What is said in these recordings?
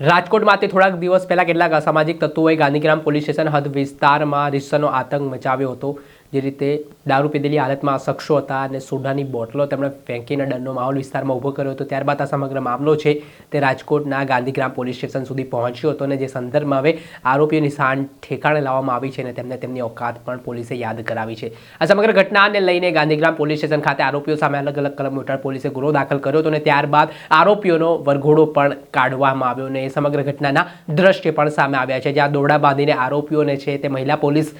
રાજકોટમાંથી થોડાક દિવસ પહેલા કેટલાક અસામાજિક તત્વોએ ગાંધીગ્રામ પોલીસ સ્ટેશન હદ વિસ્તારમાં રીસનો આતંક મચાવ્યો હતો. જે રીતે દારૂ પીધેલી હાલતમાં શખ્સો હતા અને સોડાની બોટલો તેમણે ફેંકીને ડરનો માહોલ વિસ્તારમાં ઊભો કર્યો હતો. ત્યારબાદ આ સમગ્ર મામલો છે તે રાજકોટના ગાંધીગ્રામ પોલીસ સ્ટેશન સુધી પહોંચ્યો હતો અને જે સંદર્ભમાં હવે આરોપીઓની શાન ઠેકાણે લાવવામાં આવી છે અને તેમને તેમની ઓકાત પણ પોલીસે યાદ કરાવી છે. આ સમગ્ર ઘટનાને લઈને ગાંધીગ્રામ પોલીસ સ્ટેશન ખાતે આરોપીઓ સામે અલગ અલગ કલમ હેઠળ પોલીસે ગુનો દાખલ કર્યો હતો અને ત્યારબાદ આરોપીઓનો વરઘોડો પણ કાઢવામાં આવ્યો અને એ સમગ્ર ઘટનાના દ્રશ્ય પણ સામે આવ્યા છે. જ્યાં દોરડા બાંધીને આરોપીઓને છે તે મહિલા પોલીસ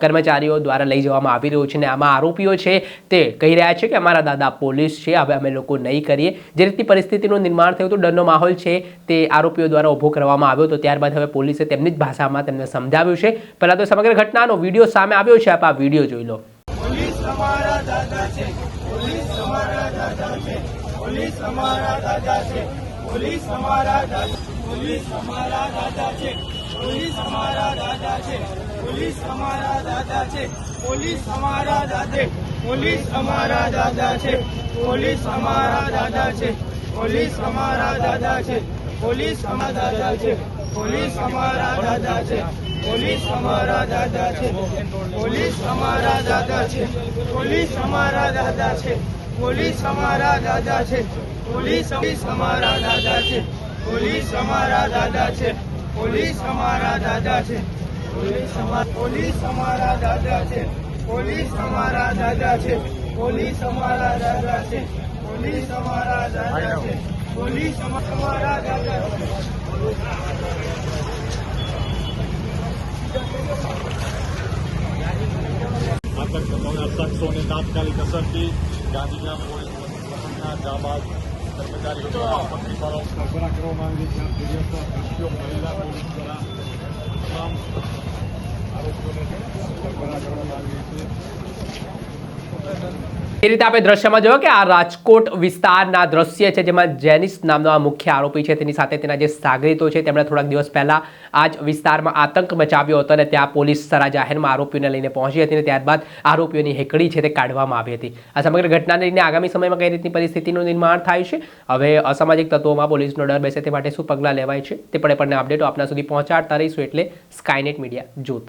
કર્મચારીઓ દ્વારા લઈ જવામાં આવી રહ્યું છે અને આમાં આરોપીઓ છે તે કહી રહ્યા છે કે અમારા દાદા પોલીસ છે, હવે અમે લોકો નહીં કરીએ. જે રીતની પરિસ્થિતિનું નિર્માણ થયું હતું, ડરનો માહોલ છે, તે આરોપીઓ દ્વારા ઊભો કરવામાં આવ્યો હતો ત્યારબાદ હવે પોલીસે તેમની જ ભાષામાં તેમને સમજાવ્યું છે. પહેલાં તો સમગ્ર ઘટનાનો વીડિયો સામે આવ્યો છે, આપ આ વીડિયો જોઈ લો. પોલીસ અમારા દાદા છે પોલીસ અમારા દાદા છે, પોલીસ અમારા છે પોલીસ અમારા દાદા છે પોલીસ અમારા દાદા પોલીસ અમારા દાદા છે પોલીસ અમારા દાદા છે પોલીસ અમારા દાદા છે પોલીસ અમારા દાદા છે પોલીસ અમારા દાદા છે પોલીસ અમારા દાદા છે પોલીસ અમારા દાદા છે પોલીસ અમારા દાદા છે પોલીસ અમારા દાદા છે પોલીસ અમારા દાદા છે પોલીસ અમારા દાદા છે પોલીસ અમારા દાદા છે પોલીસ પોલીસ અમારા દાદા છે. પોલીસ અમારા દાદા છે. પોલીસ અમારા દાદા છે. પોલીસ અમારા દાદા છે. પોલીસ અમારા દાદા છે. આતંક શખ્સોને તાત્કાલિક અસરથી ગાંધીગ્રામ પોલીસ મથકના જાબાજ કર્મચારીઓ દ્વારા પકડી પાડો કરવામાં આવી છે. મહિલા પોલીસ દ્વારા તમામ આરોપીઓને સરબરાહ કરવામાં આવી છે એ રીતે આપણે દ્રશ્યમાં જોયો કે આ રાજકોટ વિસ્તારના દ્રશ્ય છે, જેમાં જેનિસ નામનો આ મુખ્ય આરોપી છે. તેની સાથે તેના જે સાગરીતો છે, તેમણે થોડાક દિવસ પહેલા આ જ વિસ્તારમાં આતંક મચાવ્યો હતો અને ત્યાં પોલીસ સરા જાહેરમાં આરોપીઓને લઈને પહોંચી હતી અને ત્યારબાદ આરોપીઓની હેકડી છે તે કાઢવામાં આવી હતી. આ સમગ્ર ઘટનાને લઈને આગામી સમયમાં કઈ રીતની પરિસ્થિતિનું નિર્માણ થાય છે? હવે અસામાજિક તત્વોમાં પોલીસનો ડર બેસે તે માટે શું પગલાં લેવાય છે? તે પણ આપણને અપડેટો આપના સુધી પહોંચાડતા રહીશું એટલે સ્કાયનેટ મીડિયા જોતા